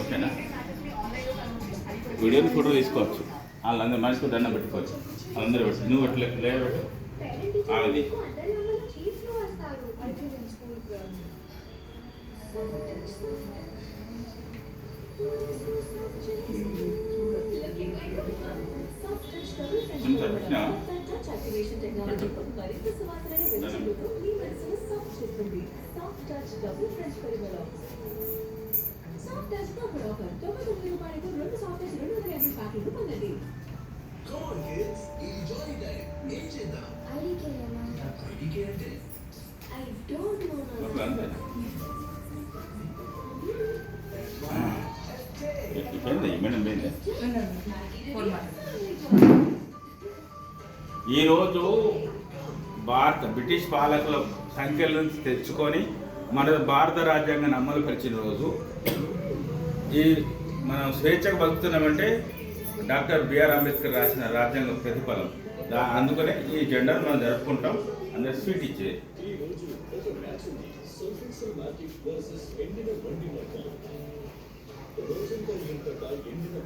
ఓకేనా? వీడియోలు ఫోటో తీసుకోవచ్చు. వాళ్ళందరూ మనిషికి దండం పెట్టుకోవచ్చు. వాళ్ళందరూ పెట్టు నువ్వు పెట్టలే లేవట్టు ఆమెది పెట్టినా జరుగుతుంది తెలుగు శారీరక్స్ ఎందుకంటే ఇప్పుడు శారీ లైఫ్ ఫ్రీ అయిపోయింది ఓకేనా? మ్యాచెస్ ని ఆన్లైన్ లో కనుగొని అయిపోయింది. వీడియోని ఫోటో తీసుకోవచ్చు వాళ్ళందరూ మనిషికి దండం పెట్టుకోవచ్చు వాళ్ళందరూ పెట్టు నువ్వు పెట్టలే లేవట్టు ఆగది కొంచెం పెట్టినా పొందండి Come on, kids. Enjoy time. ఏం చేద్దాం ఐడికే అంటే I don't know. అట్లా అంతే ఇప్పుడైంది మేడం పోయింది ఫోన్ మాట ఈరోజు భారత బ్రిటిష్ పాలకుల సంఖ్యల నుంచి తెచ్చుకొని మన భారత రాజ్యాంగాన్ని అమలు పరిచిన రోజు. ఈ మనం స్వేచ్ఛకు బతుకుతున్నామంటే డాక్టర్ బిఆర్ అంబేద్కర్ రాసిన రాజ్యాంగ ప్రతిఫలం. దా అందుకనే ఈ జెండాను మనం జరుపుకుంటాం. అందరు స్వీట్ ఇచ్చే. రోజంతా ఎండిన